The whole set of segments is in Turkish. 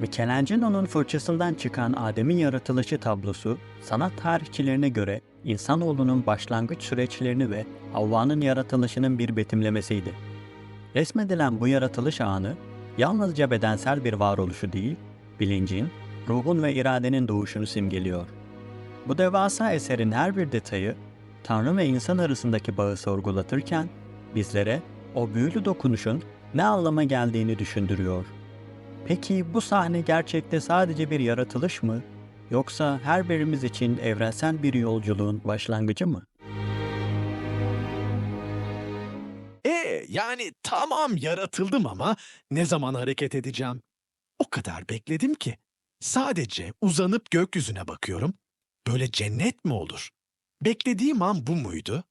Michelangelo'nun fırçasından çıkan Adem'in yaratılışı tablosu, sanat tarihçilerine göre insanoğlunun başlangıç süreçlerini ve Havva'nın yaratılışının bir betimlemesiydi. Resmedilen bu yaratılış anı, yalnızca bedensel bir varoluşu değil, bilincin, ruhun ve iradenin doğuşunu simgeliyor. Bu devasa eserin her bir detayı, Tanrı ve insan arasındaki bağı sorgulatırken, bizlere o büyülü dokunuşun ne anlama geldiğini düşündürüyor. Peki bu sahne gerçekte sadece bir yaratılış mı? Yoksa her birimiz için evrensel bir yolculuğun başlangıcı mı? E yani tamam yaratıldım ama ne zaman hareket edeceğim? O kadar bekledim ki. Sadece uzanıp gökyüzüne bakıyorum. Böyle cennet mi olur? Beklediğim an bu muydu?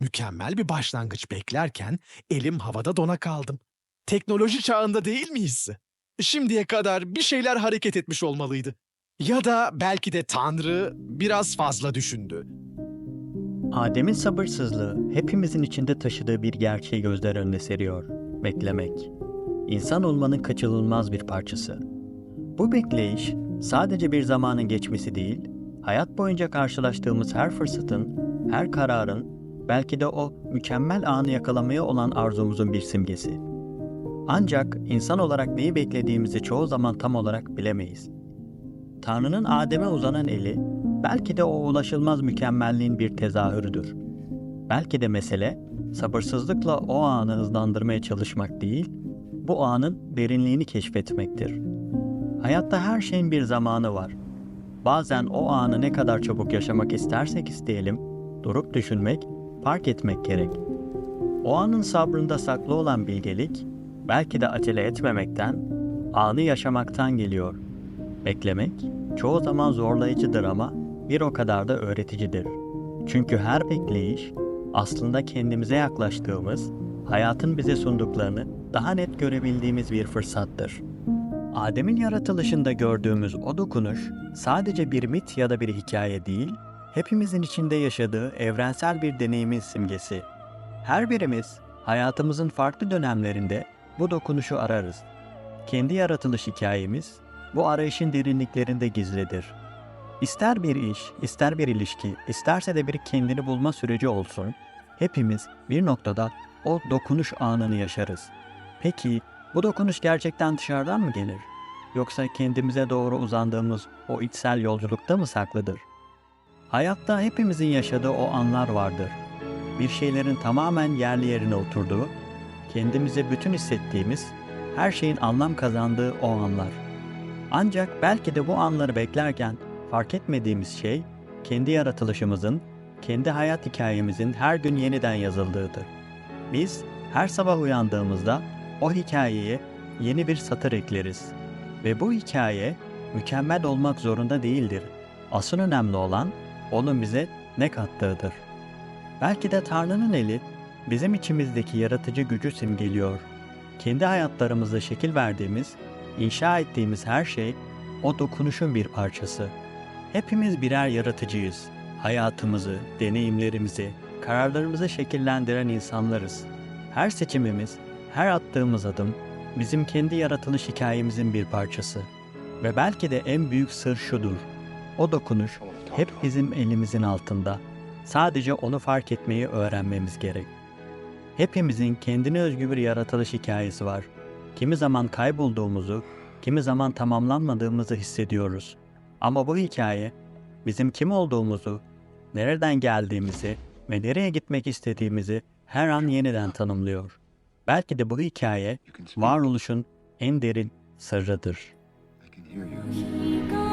Mükemmel bir başlangıç beklerken elim havada dona kaldım. Teknoloji çağında değil miyiz? Şimdiye kadar bir şeyler hareket etmiş olmalıydı. Ya da belki de Tanrı biraz fazla düşündü. Adem'in sabırsızlığı hepimizin içinde taşıdığı bir gerçeği gözler önüne seriyor. Beklemek. İnsan olmanın kaçınılmaz bir parçası. Bu bekleyiş sadece bir zamanın geçmesi değil, hayat boyunca karşılaştığımız her fırsatın, her kararın, belki de o mükemmel anı yakalamaya olan arzumuzun bir simgesi. Ancak insan olarak neyi beklediğimizi çoğu zaman tam olarak bilemeyiz. Tanrı'nın Adem'e uzanan eli belki de o ulaşılmaz mükemmelliğin bir tezahürüdür. Belki de mesele sabırsızlıkla o anı hızlandırmaya çalışmak değil, bu anın derinliğini keşfetmektir. Hayatta her şeyin bir zamanı var. Bazen o anı ne kadar çabuk yaşamak istersek isteyelim, durup düşünmek, fark etmek gerek. O anın sabrında saklı olan bilgelik, belki de acele etmemekten, anı yaşamaktan geliyor. Beklemek çoğu zaman zorlayıcıdır ama bir o kadar da öğreticidir. Çünkü her bekleyiş aslında kendimize yaklaştığımız, hayatın bize sunduklarını daha net görebildiğimiz bir fırsattır. Adem'in yaratılışında gördüğümüz o dokunuş sadece bir mit ya da bir hikaye değil, hepimizin içinde yaşadığı evrensel bir deneyimin simgesi. Her birimiz hayatımızın farklı dönemlerinde bu dokunuşu ararız. Kendi yaratılış hikayemiz bu arayışın derinliklerinde gizlidir. İster bir iş, ister bir ilişki, isterse de bir kendini bulma süreci olsun, hepimiz bir noktada o dokunuş anını yaşarız. Peki bu dokunuş gerçekten dışarıdan mı gelir? Yoksa kendimize doğru uzandığımız o içsel yolculukta mı saklıdır? Hayatta hepimizin yaşadığı o anlar vardır. Bir şeylerin tamamen yerli yerine oturduğu, kendimize bütün hissettiğimiz, her şeyin anlam kazandığı o anlar. Ancak belki de bu anları beklerken fark etmediğimiz şey, kendi yaratılışımızın, kendi hayat hikayemizin her gün yeniden yazıldığıdır. Biz her sabah uyandığımızda o hikayeye yeni bir satır ekleriz. Ve bu hikaye mükemmel olmak zorunda değildir. Asıl önemli olan onun bize ne kattığıdır. Belki de Tanrı'nın eli bizim içimizdeki yaratıcı gücü simgeliyor. Kendi hayatlarımızda şekil verdiğimiz, inşa ettiğimiz her şey o dokunuşun bir parçası. Hepimiz birer yaratıcıyız. Hayatımızı, deneyimlerimizi, kararlarımızı şekillendiren insanlarız. Her seçimimiz, her attığımız adım bizim kendi yaratılış hikayemizin bir parçası. Ve belki de en büyük sır şudur. O dokunuş hep bizim elimizin altında. Sadece onu fark etmeyi öğrenmemiz gerek. Hepimizin kendine özgü bir yaratılış hikayesi var. Kimi zaman kaybolduğumuzu, kimi zaman tamamlanmadığımızı hissediyoruz. Ama bu hikaye bizim kim olduğumuzu, nereden geldiğimizi ve nereye gitmek istediğimizi her an yeniden tanımlıyor. Belki de bu hikaye varoluşun en derin sırrıdır. I can hear you.